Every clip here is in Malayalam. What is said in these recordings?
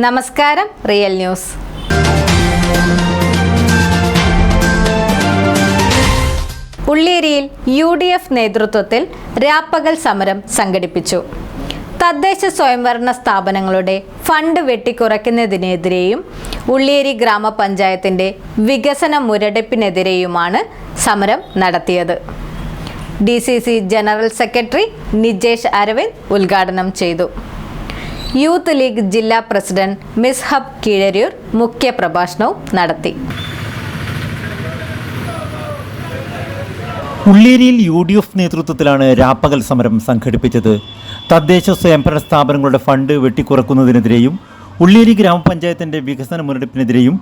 നമസ്കാരം റിയൽ ന്യൂസ്. ഉള്ളേരിയിൽ യു ഡി എഫ് നേതൃത്വത്തിൽ രാപ്പകൽ സമരം സംഘടിപ്പിച്ചു. തദ്ദേശ സ്വയംഭരണ സ്ഥാപനങ്ങളുടെ ഫണ്ട് വെട്ടിക്കുറയ്ക്കുന്നതിനെതിരെയും ഉള്ളേരി ഗ്രാമപഞ്ചായത്തിന്റെ വികസന മുരടിപ്പിനെതിരെയുമാണ് സമരം നടത്തിയത്. D general secretary Nijesh Aravind ഉദ്ഘാടനം ചെയ്തു. യൂത്ത് ലീഗ് ജില്ലാ പ്രസിഡന്റ് മിസ്ഹബ് കീഴരിയൂർ മുഖ്യപ്രഭാഷണവും നടത്തി. ഉള്ളേരിയിൽ യു ഡി എഫ് നേതൃത്വത്തിലാണ് രാപ്പകൽ സമരം സംഘടിപ്പിച്ചത്. തദ്ദേശ സ്വയംഭരണ സ്ഥാപനങ്ങളുടെ ഫണ്ട് വെട്ടിക്കുറക്കുന്നതിനെതിരെയും ഉള്ളേരി ഗ്രാമപഞ്ചായത്തിന്റെ വികസന മുരടിപ്പിനെതിരെയും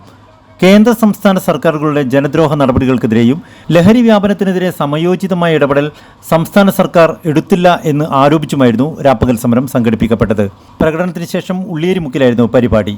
കേന്ദ്ര സംസ്ഥാന സർക്കാരുകളുടെ ജനദ്രോഹ നടപടികൾക്കെതിരെയും ലഹരി വ്യാപനത്തിനെതിരെ സമയോചിതമായ ഇടപെടൽ സംസ്ഥാന സർക്കാർ എടുത്തില്ല എന്ന് ആരോപിച്ചുമായിരുന്നു രാപ്പകൽ സമരം സംഘടിപ്പിക്കപ്പെട്ടത്. പ്രകടനത്തിന് ശേഷം ഉള്ളിയേരി മുക്കിലായിരുന്നു പരിപാടി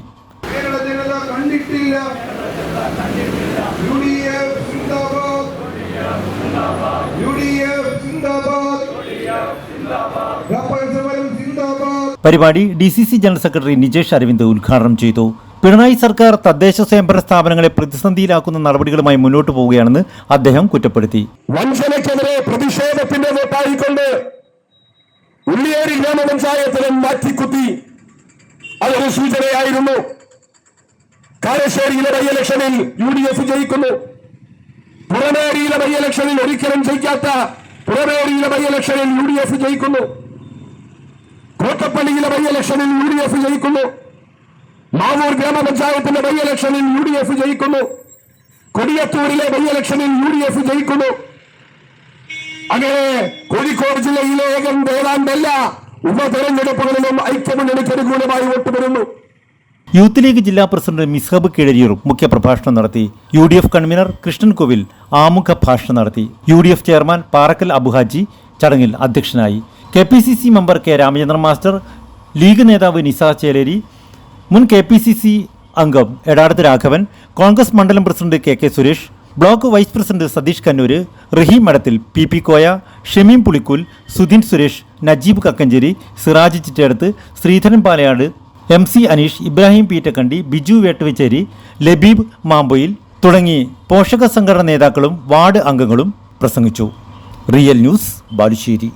പരിപാടി D C C general secretary Nijesh Aravind ഉദ്ഘാടനം ചെയ്തു. പിണറായി സർക്കാർ തദ്ദേശ സ്വയംഭരണ സ്ഥാപനങ്ങളെ പ്രതിസന്ധിയിലാക്കുന്ന നടപടികളുമായി മുന്നോട്ട് പോവുകയാണെന്ന് അദ്ദേഹം കുറ്റപ്പെടുത്തി. വഞ്ചനയ്ക്കെതിരെ പ്രതിഷേധത്തിന്റെ വോട്ടായിക്കൊണ്ട് ഉള്ളിയേരി ഗ്രാമപഞ്ചായത്തിലും മാറ്റിക്കുത്തി അതൊരു സൂചനയായിരുന്നു. കാരശ്ശേരിയിലെ ബൈ ഇലക്ഷനിൽ യു ഡി എഫ് ജയിക്കുന്നു. പുറമേരിയിലെ ബൈ ഒരിക്കലും ജയിക്കാത്ത പുറമേരിയിലെ ബൈ ഇലക്ഷനിൽ യു ഡി എഫ് ജയിക്കുന്നു. കോട്ടപ്പള്ളിയിലെ ബൈ ഇലക്ഷനിൽ യു ഡി എഫ് ജയിക്കുന്നു. മാവൂർ ഗ്രാമപഞ്ചായത്തിന്റെ ബൈ ഇലക്ഷനിൽ യു ഡി എഫ് ജയിക്കുന്നു. കൊടിയത്തൂരിലെ ബൈ ഇലക്ഷനിൽ യു ഡി എഫ് ജയിക്കുന്നു. അങ്ങനെ കോഴിക്കോട് ജില്ലയിലെ ഏകം വേദാന്തല്ല ഉപതെരഞ്ഞെടുപ്പുകളിലും ഐക്യമുന്നണിക്ക് അനുകൂലമായി വോട്ട് വരുന്നു. യൂത്ത് ലീഗ് ജില്ലാ പ്രസിഡന്റ് മിസ്ഹബ് കിഴരിയൂർ മുഖ്യപ്രഭാഷണം നടത്തി. U D F convener Krishnan Kovil ആമുഖ ഭാഷണം നടത്തി. U D F chairman Parakkal Abuhaji ചടങ്ങിൽ അധ്യക്ഷനായി. K P C C member K Ramachandran master league നേതാവ് നിസാ ചേലേരി മുൻ കെ പി സി സി അംഗം എടാടത്ത് രാഘവൻ കോൺഗ്രസ് മണ്ഡലം president K K Suresh block vice president Satheesh Kannur Raheem Madathil P P Koya Shameem Pulikkul Sudheen Suresh Najeeb Kakkancheri Siraj Chittedath Sreedharan Palayad M C Aneesh Ibrahim Peettakandi Biju Vettuvacheri Labeeb Mampoyil തുടങ്ങി പോഷക സംഘടനാ നേതാക്കളും വാർഡ് അംഗങ്ങളും പ്രസംഗിച്ചു. Real news Balussery.